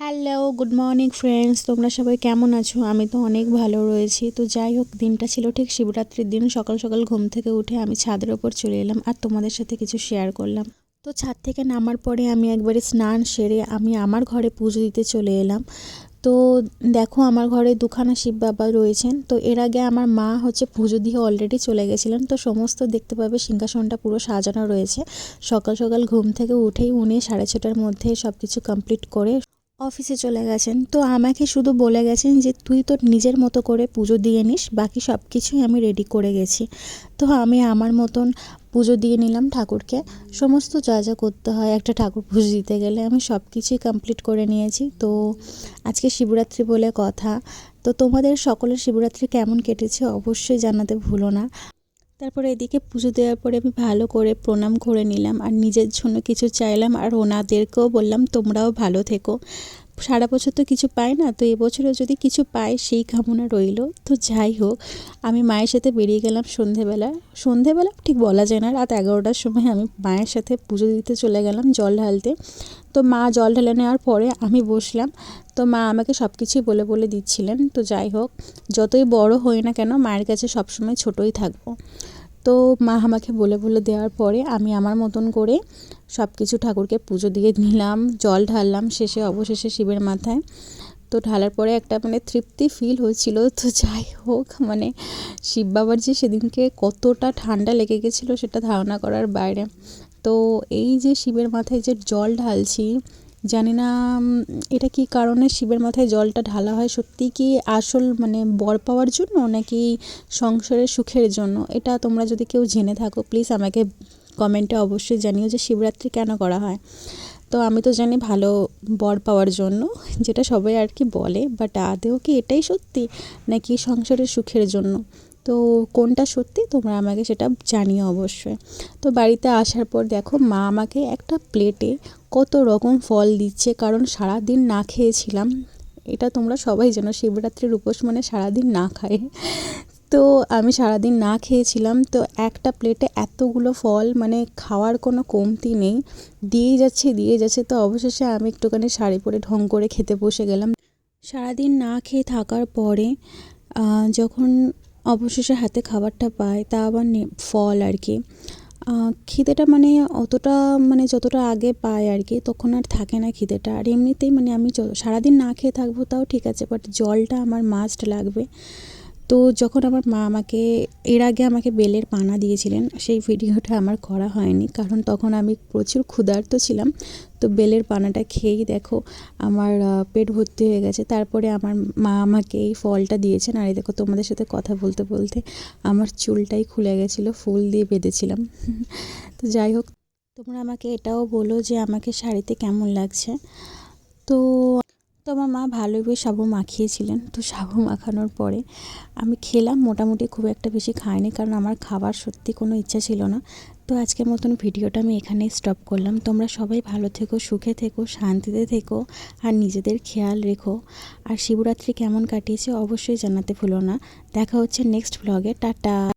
Hello, good morning friends. তোমরা সবাই কেমন আছো? আমি তো অনেক ভালো রয়েছি। তো যাই হোক, দিনটা ছিল ঠিক শিবরাত্রির দিন। সকাল সকাল ঘুম থেকে উঠে আমি ছাদের ওপর চলে এলাম আর তোমাদের সাথে কিছু শেয়ার করলাম। তো ছাদ থেকে নামার পরে আমি একবারে স্নান সেরে আমি আমার ঘরে পুজো দিতে চলে এলাম। তো দেখো, আমার ঘরে দুখানা শিব বাবা রয়েছেন। তো এর আগে আমার মা হচ্ছে পুজো দিয়ে অলরেডি চলে গেছিলেন। তো সমস্ত দেখতে পাবে, সিংহাসনটা পুরো সাজানো রয়েছে। সকাল সকাল ঘুম থেকে উঠেই উনি সাড়ে ছটার মধ্যে সব কিছু কমপ্লিট করে অফিসে চলে গেছেন। তো আমাকে শুধু বলে গেছেন যে, তুই তোর নিজের মতো করে পুজো দিয়ে নিস, বাকি সব কিছুই আমি রেডি করে গেছি। তো আমি আমার মতন পুজো দিয়ে নিলাম ঠাকুরকে। সমস্ত যা যা করতে হয়, একটা ঠাকুর পুজো দিতে গেলে আমি সব কিছুই কমপ্লিট করে নিয়েছি। তো আজকে শিবরাত্রি বলে কথা। তো তোমাদের সকলের শিবরাত্রি কেমন কেটেছে অবশ্যই জানাতে ভুলো না। তারপরে এদিকে পুজো দেওয়ার পরে আমি ভালো করে প্রণাম করে নিলাম আর নিজের জন্য কিছু চাইলাম আর ওনাদেরকেও বললাম, তোমরাও ভালো থেকো। সারা বছর তো কিছু পাই না, তো এবছরও যদি কিছু পাই সেই কামনা রইল। তো যাই হোক, আমি মায়ের সাথে বেরিয়ে গেলাম সন্ধেবেলা। সন্ধেবেলা ঠিক বলা যায় না, রাত এগারোটার সময় আমি মায়ের সাথে পুজো দিতে চলে গেলাম জল ঢালতে। তো মা জল ঢেলে নেওয়ার পরে আমি বসলাম। তো মা আমাকে সব কিছুই বলে বলে দিচ্ছিলেন। তো যাই হোক, যতই বড় হই না কেন, মায়ের কাছে সবসময় ছোটোই থাকব। তো মা আমাকে বলে বলে দেওয়ার পরে আমি আমার মতন করে সব কিছু ঠাকুরকে পুজো দিয়ে নিলাম জল ঢাললাম শেষে অবশেষে শিবের মাথায়। তো ঢালার পরে একটা মানে তৃপ্তি ফিল হয়েছিল। তো যাই হোক মানে শিব বাবার যে সেদিনকে কতটা ঠান্ডা লেগে গেছিল সেটা ধারণা করার বাইরে। তো এই যে শিবের মাথায় যে জল ঢালছি জানি না এটা কি কারণে শিবের মাথায় জলটা ঢালা হয়? সত্যিই কি আসল মানে বর পাওয়ার জন্য নাকি সংসারের সুখের জন্য? এটা তোমরা যদি কেউ জেনে থাকো প্লিজ আমাকে কমেন্টে অবশ্যই জানিও যে শিবরাত্রি কেন করা হয়। তো আমি তো জানি ভালো বর পাওয়ার জন্য, যেটা সবাই আর কি বলে বাট আদেও কি এটাই সত্যি নাকি সংসারের সুখের জন্য? তো কোনটা সত্যি তোমরা আমাকে সেটা জানিও অবশ্যই। তো বাড়িতে আসার পর দেখো মা আমাকে একটা প্লেটে কত রকম ফল দিচ্ছে, কারণ সারাদিন না খেয়েছিলাম। এটা তোমরা সবাই জানো, শিবরাত্রির উপোস মানে সারাদিন না খায়। তো আমি সারাদিন না খেয়েছিলাম, তো একটা প্লেটে এতগুলো ফল মানে খাওয়ার কোনো কমতি নেই। দিয়েই যাচ্ছে, দিয়ে যাচ্ছে, তো অবশেষে আমি একটুখানি শাড়ি পরে ঢং করে খেতে বসে গেলাম। সারাদিন না খেয়ে থাকার পরে যখন অবশেষে হাতে খাবারটা পাই তা আবার ফল আর কি। খিদেটা মানে অতটা মানে যতটা আগে পায় আর কি, তখন আর থাকে না খিদেটা। আর এমনিতেই মানে আমি সারাদিন না খেয়ে থাকব তাও ঠিক আছে বাট জলটা আমার মাস্ট লাগবে। তো যখন আমার মা আমাকে, এর আগে আমাকে বেলের পানা দিয়েছিলেন, সেই ভিডিওটা আমার করা হয়নি, কারণ তখন আমি প্রচুর ক্ষুধার্ত ছিলাম। তো বেলের পানাটা খেয়েই দেখো আমার পেট ভর্তি হয়ে গেছে। তারপরে আমার মা আমাকে এই ফলটা দিয়েছেন। আর এই দেখো তোমাদের সাথে কথা বলতে বলতে আমার চুলটাই খুলে গেছিল, ফুল দিয়ে বেঁধেছিলাম। তো যাই হোক, তোমরা আমাকে এটাও বলো যে আমাকে শাড়িতে কেমন লাগছে। তো তো আমার মা ভালোই সাবু মাখিয়েছিলেন। তো সাবু মাখানোর পরে আমি খেলাম, মোটামুটি খুব একটা বেশি খাইনি কারণ আমার খাবার সত্যি কোনো ইচ্ছা ছিল না। তো আজকের মতন ভিডিওটা আমি এখানেই স্টপ করলাম। তোমরা সবাই ভালো থেকো, সুখে থেকো, শান্তিতে থেকো আর নিজেদের খেয়াল রেখো। আর শিবরাত্রি কেমন কাটিয়েছে অবশ্যই জানাতে ভুলো না। দেখা হচ্ছে নেক্সট ব্লগে টাটা!